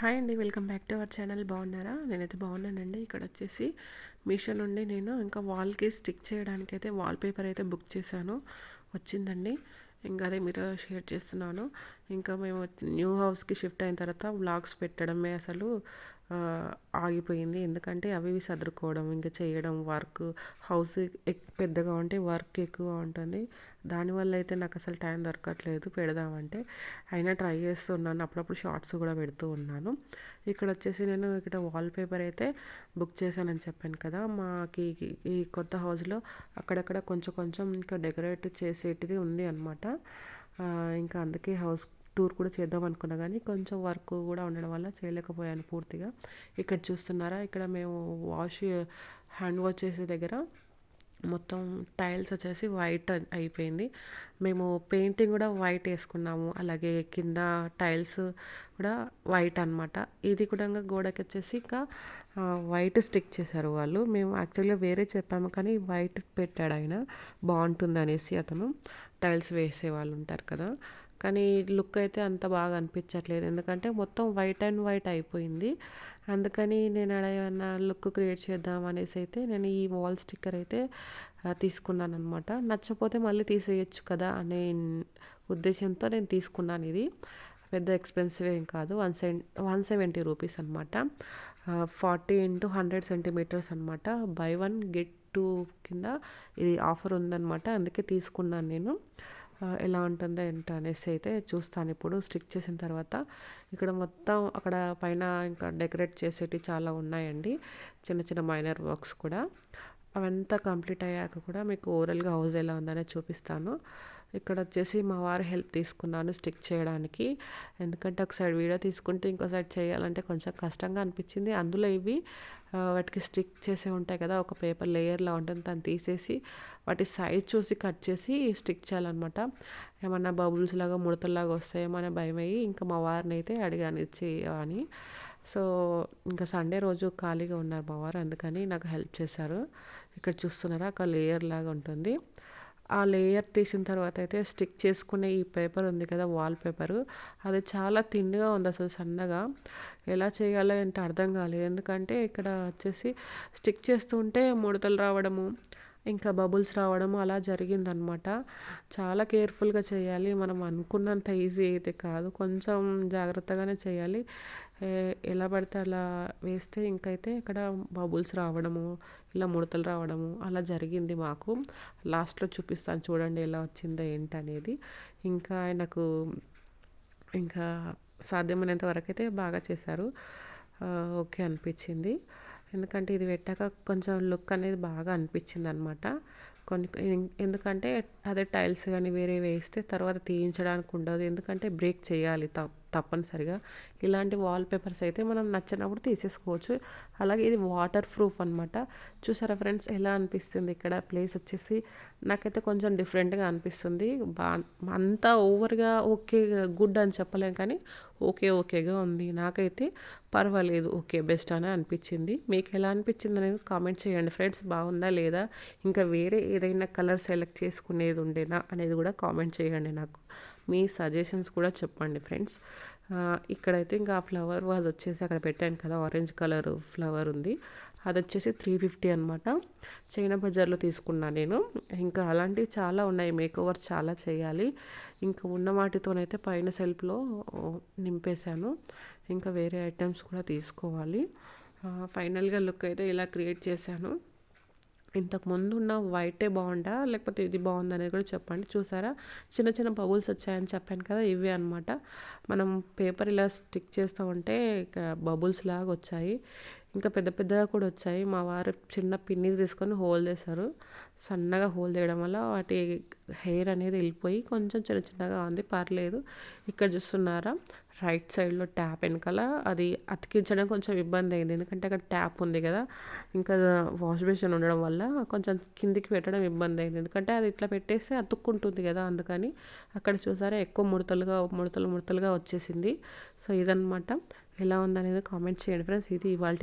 Hi అండి welcome back to our channel. బాగున్నారా? నేనైతే బాగున్నానండి. ఇక్కడ వచ్చేసి మీషో నుండి నేను ఇంకా వాల్కి స్టిక్ చేయడానికి అయితే వాల్ పేపర్ అయితే బుక్ చేశాను. వచ్చిందండి. ఇంకా అదే మీతో షేర్ చేస్తున్నాను. ఇంకా మేము న్యూ హౌస్కి షిఫ్ట్ అయిన తర్వాత వ్లాగ్స్ పెట్టడమే అసలు. ఆగిపోయింది. ఎందుకంటే అవి ఇవి సర్దుకోవడం ఇంకా చేయడం వర్క్ హౌస్ పెద్దగా ఉంటే వర్క్ ఎక్కువ ఉంటుంది. దానివల్ల అయితే నాకు అసలు టైం దొరకట్లేదు పెడదామంటే. అయినా ట్రై చేస్తున్నాను. అప్పుడప్పుడు షార్ట్స్ కూడా పెడుతూ ఉన్నాను. ఇక్కడ వచ్చేసి నేను ఇక్కడ వాల్ పేపర్ అయితే బుక్ చేశానని చెప్పాను కదా. మాకి ఈ కొత్త హౌస్లో అక్కడక్కడ కొంచెం కొంచెం ఇంకా డెకరేట్ చేసేటిది ఉంది అనమాట ఇంకా అందుకే హౌస్ టూర్ కూడా చేద్దాం అనుకున్నా కానీ కొంచెం వర్క్ కూడా ఉండడం వల్ల చేయలేకపోయాను పూర్తిగా. ఇక్కడ చూస్తున్నారా? ఇక్కడ మేము వాష్ హ్యాండ్ వాష్ చేసే దగ్గర మొత్తం టైల్స్ వచ్చేసి వైట్ అయిపోయింది. మేము పెయింటింగ్ కూడా వైట్ వేసుకున్నాము. అలాగే కింద టైల్స్ కూడా వైట్ అనమాట ఇది కూడా గోడకి వచ్చేసి ఇంకా వైట్ స్టిక్ చేశారు వాళ్ళు. మేము యాక్చువల్గా వేరే చెప్పాము కానీ వైట్ పెట్టాడు ఆయన. బాగుంటుంది అనేసి అతను. టైల్స్ వేసే వాళ్ళు ఉంటారు కదా. కానీ లుక్ అయితే అంత బాగా అనిపించట్లేదు. ఎందుకంటే మొత్తం వైట్ అండ్ వైట్ అయిపోయింది. అందుకని నేను అక్కడ ఏమన్నా లుక్ క్రియేట్ చేద్దాం అనేసి అయితే నేను ఈ వాల్ స్టిక్కర్ అయితే తీసుకున్నాను అనమాట నచ్చపోతే మళ్ళీ తీసేయచ్చు కదా అనే ఉద్దేశంతో నేను తీసుకున్నాను ఇది. పెద్ద ఎక్స్పెన్సివ్ ఏం కాదు. One seven one seventy rupees అనమాట ఫార్టీ ఇంటూ హండ్రెడ్ సెంటీమీటర్స్ అనమాట బై వన్ గెట్ టూ కింద ఇది ఆఫర్ ఉందన్నమాట. అందుకే తీసుకున్నాను నేను. ఎలా ఉంటుందో ఎంత అనేసి అయితే చూస్తాను. ఇప్పుడు స్టిక్ చేసిన తర్వాత ఇక్కడ మొత్తం అక్కడ పైన ఇంకా డెకరేట్ చేసేటివి చాలా ఉన్నాయండి. చిన్న చిన్న మైనర్ వర్క్స్ కూడా. అవంతా కంప్లీట్ అయ్యాక కూడా మీకు ఓవరాల్గా హౌస్ ఎలా ఉందనే చూపిస్తాను. ఇక్కడ వచ్చేసి మా వారు హెల్ప్ తీసుకున్నాను స్టిక్ చేయడానికి. ఎందుకంటే ఒక సైడ్ వీడియో తీసుకుంటే ఇంకో సైడ్ చేయాలంటే కొంచెం కష్టంగా అనిపించింది. అందులో ఇవి వాటికి స్టిక్ చేసే ఉంటాయి కదా ఒక పేపర్ లేయర్లా ఉంటుంది. దాన్ని తీసేసి వాటి సైజ్ చూసి కట్ చేసి స్టిక్ చేయాలన్నమాట. ఏమన్నా బబుల్స్ లాగా ముడతల్లాగా వస్తాయేమో అనే భయం అయ్యి ఇంకా మా వారిని అయితే అడిగాను ఇచ్చి అని. సో ఇంకా సండే రోజు ఖాళీగా ఉన్నారు మా వారు అందుకని నాకు హెల్ప్ చేశారు. ఇక్కడ చూస్తున్నారా ఒక లేయర్ లాగా ఉంటుంది. ఆ లేయర్ తీసిన తర్వాత అయితే స్టిక్ చేసుకునే ఈ పేపర్ ఉంది కదా వాల్ పేపరు అది చాలా తిండిగా ఉంది అసలు సన్నగా. ఎలా చేయాలో అంటే అర్థం కాలేదు. ఎందుకంటే ఇక్కడ వచ్చేసి స్టిక్ చేస్తుంటే ముడతలు రావడము ఇంకా బబుల్స్ రావడం అలా జరిగిందనమాట చాలా కేర్ఫుల్గా చేయాలి. మనం అనుకున్నంత ఈజీ అయితే కాదు. కొంచెం జాగ్రత్తగానే చేయాలి. ఎలా పడితే అలా వేస్తే ఇంకైతే ఇక్కడ బబుల్స్ రావడము ఇలా ముడతలు రావడము అలా జరిగింది మాకు. లాస్ట్లో చూపిస్తాను చూడండి ఎలా వచ్చిందో ఏంటనేది. ఇంకా ఆయనకు ఇంకా సాధ్యమైనంత వరకు అయితే బాగా చేశారు. ఓకే అనిపించింది. ఎందుకంటే ఇది పెట్టాక కొంచెం లుక్ అనేది బాగా అనిపించింది అనమాట కొన్ని ఎందుకంటే అదే టైల్స్ కానీ వేరే వేస్తే తర్వాత తీయించడానికి ఉండదు. ఎందుకంటే బ్రేక్ చేయాలి తప్పనిసరిగా. ఇలాంటి వాల్ పేపర్స్ అయితే మనం నచ్చినప్పుడు తీసేసుకోవచ్చు. అలాగే ఇది వాటర్ ప్రూఫ్ అనమాట చూసారా ఫ్రెండ్స్? ఎలా అనిపిస్తుంది? ఇక్కడ ప్లేస్ వచ్చేసి నాకైతే కొంచెం డిఫరెంట్గా అనిపిస్తుంది. బా అంతా ఓవర్గా ఓకే గుడ్ అని చెప్పలేం కానీ ఓకే ఓకేగా ఉంది. నాకైతే పర్వాలేదు ఓకే బెస్ట్ అని అనిపించింది. మీకు ఎలా అనిపించింది అనేది కామెంట్ చేయండి ఫ్రెండ్స్. బాగుందా లేదా? ఇంకా వేరే ఏదైనా కలర్ సెలెక్ట్ చేసుకునేది ఉండేనా అనేది కూడా కామెంట్ చేయండి నాకు. మీ సజెషన్స్ కూడా చెప్పండి ఫ్రెండ్స్. ఇక్కడైతే ఇంకా ఆ ఫ్లవర్ వాజ్ వచ్చేసి అక్కడ పెట్టాను కదా ఆరెంజ్ కలర్ ఫ్లవర్ ఉంది. అది వచ్చేసి త్రీ ఫిఫ్టీ అనమాట చైనా బజార్లో తీసుకున్నాను నేను. ఇంకా అలాంటివి చాలా ఉన్నాయి మేక్ ఓవర్ చాలా చేయాలి. ఇంకా ఉన్న వాటితోనైతే పైన సెల్ఫ్లో నింపేశాను. ఇంకా వేరే ఐటమ్స్ కూడా తీసుకోవాలి. ఫైనల్గా లుక్ అయితే ఇలా క్రియేట్ చేశాను. ఇంతకు ముందు ఉన్న వైటే బాగుండా? లేకపోతే ఇది బాగుంది అనేది కూడా చెప్పండి. చూసారా? చిన్న చిన్న బబుల్స్ వచ్చాయని చెప్పాను కదా ఇవే అనమాట మనం పేపర్ ఇలా స్టిక్ చేస్తూ ఉంటే ఇక బబుల్స్ లాగా వచ్చాయి. ఇంకా పెద్ద పెద్దగా కూడా వచ్చాయి. మా వారు చిన్న పిన్ని తీసుకొని హోల్ చేశారు. సన్నగా హోల్ చేయడం వల్ల వాటి హెయిర్ అనేది వెళ్ళిపోయి కొంచెం చిన్న చిన్నగా ఉంది. పర్లేదు. ఇక్కడ చూస్తున్నారా? రైట్ సైడ్లో ట్యాప్ వెనకాల. అది అతికించడం కొంచెం ఇబ్బంది అయింది. ఎందుకంటే అక్కడ ట్యాప్ ఉంది కదా. ఇంకా వాష్ బేసిన్ ఉండడం వల్ల కొంచెం కిందికి పెట్టడం ఇబ్బంది అయింది. ఎందుకంటే అది ఇట్లా పెట్టేస్తే అతుక్కుంటుంది కదా అందుకని అక్కడ చూసారా? ఎక్కువ ముడతలుగా ముడతలు ముడతలుగా వచ్చేసింది. సో ఇదనమాట ఎలా ఉందనేది కామెంట్ చేయండి ఫ్రెండ్స్. ఇది ఇవాళ